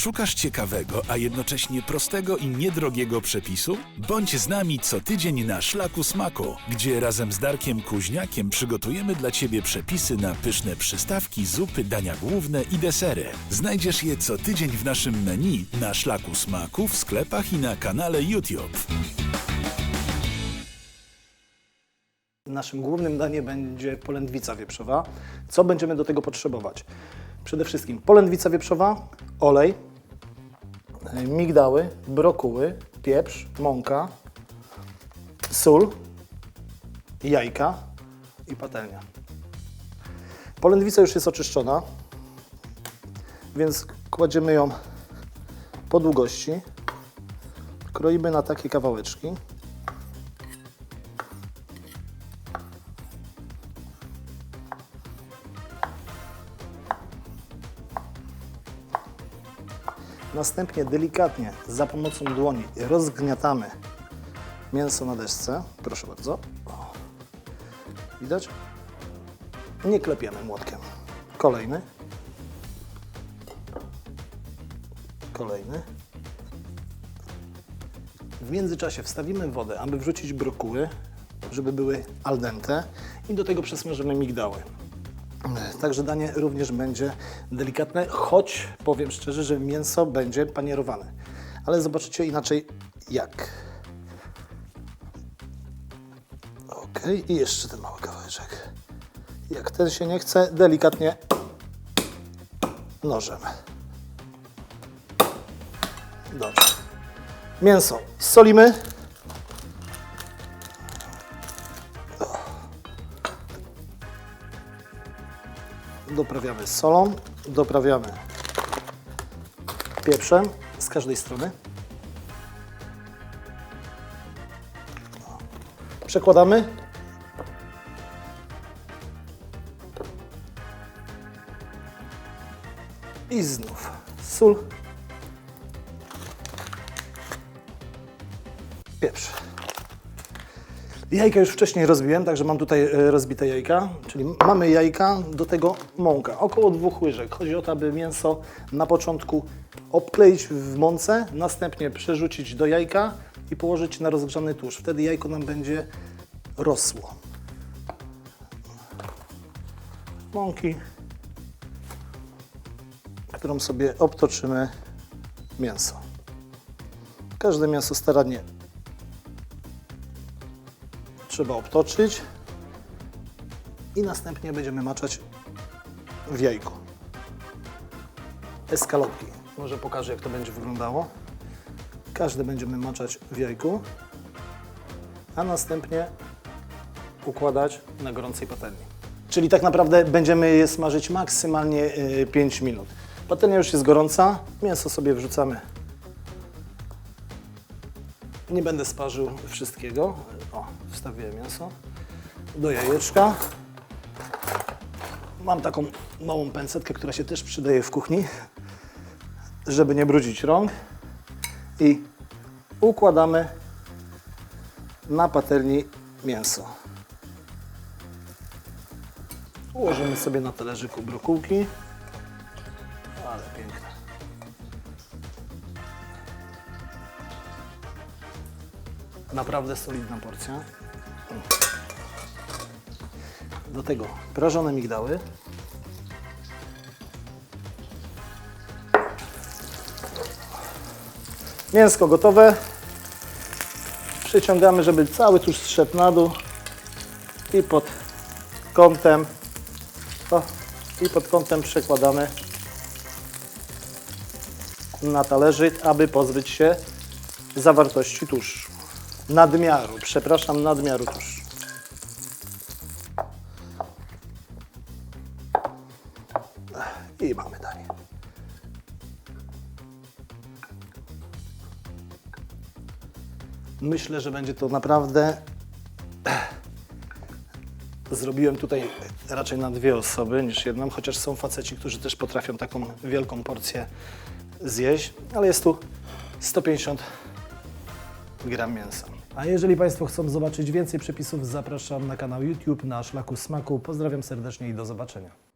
Szukasz ciekawego, a jednocześnie prostego i niedrogiego przepisu? Bądź z nami co tydzień na Szlaku Smaku, gdzie razem z Darkiem Kuźniakiem przygotujemy dla Ciebie przepisy na pyszne przystawki, zupy, dania główne i desery. Znajdziesz je co tydzień w naszym menu na Szlaku Smaku, w sklepach i na kanale YouTube. Naszym głównym daniem będzie polędwica wieprzowa. Co będziemy do tego potrzebować? Przede wszystkim polędwica wieprzowa, olej, migdały, brokuły, pieprz, mąka, sól, jajka i patelnia. Polędwica już jest oczyszczona, więc kładziemy ją po długości. Kroimy na takie kawałeczki. Następnie delikatnie za pomocą dłoni rozgniatamy mięso na desce. Proszę bardzo. Widać? Nie klepiemy młotkiem. Kolejny. Kolejny. W międzyczasie wstawimy wodę, aby wrzucić brokuły, żeby były al dente i do tego przesmażymy migdały. Także danie również będzie delikatne, choć powiem szczerze, że mięso będzie panierowane. Ale zobaczycie inaczej jak. Ok, i jeszcze ten mały kawałeczek. Jak ten się nie chce, delikatnie nożem. Dobrze. Mięso solimy. Doprawiamy solą, doprawiamy pieprzem z każdej strony. Przekładamy. I znów sól, pieprz. Jajka już wcześniej rozbiłem, także mam tutaj e, rozbite jajka, czyli mamy jajka, do tego mąka, około dwóch łyżek. Chodzi o to, aby mięso na początku obkleić w mące, następnie przerzucić do jajka i położyć na rozgrzany tłuszcz. Wtedy jajko nam będzie rosło. Mąki, którą sobie obtoczymy mięso. Każde mięso starannie trzeba obtoczyć i następnie będziemy maczać w jajku. Eskalopki. Może pokażę, jak to będzie wyglądało. Każde będziemy maczać w jajku, a następnie układać na gorącej patelni. Czyli tak naprawdę będziemy je smażyć maksymalnie y, 5 minut. Patelnia już jest gorąca, mięso sobie wrzucamy nie będę sparzył wszystkiego. O, wstawiłem mięso. Do jajeczka. Mam taką małą pęcetkę, która się też przydaje w kuchni, żeby nie brudzić rąk. I układamy na patelni mięso. Ułożymy sobie na talerzyku brokułki. Ale piękne. Naprawdę solidna porcja. Do tego prażone migdały. Mięsko gotowe. Przyciągamy, żeby cały tłuszcz zszedł na dół i pod kątem o, i pod kątem przekładamy na talerzyk, aby pozbyć się zawartości tłuszczu. Nadmiaru, przepraszam, nadmiaru tłuszczu. I mamy danie. Myślę, że będzie to naprawdę. Zrobiłem tutaj raczej na dwie osoby niż jedną, chociaż są faceci, którzy też potrafią taką wielką porcję zjeść, ale jest tu 150 gram mięsa. A jeżeli Państwo chcą zobaczyć więcej przepisów, zapraszam na kanał YouTube na Szlaku Smaku. Pozdrawiam serdecznie i do zobaczenia.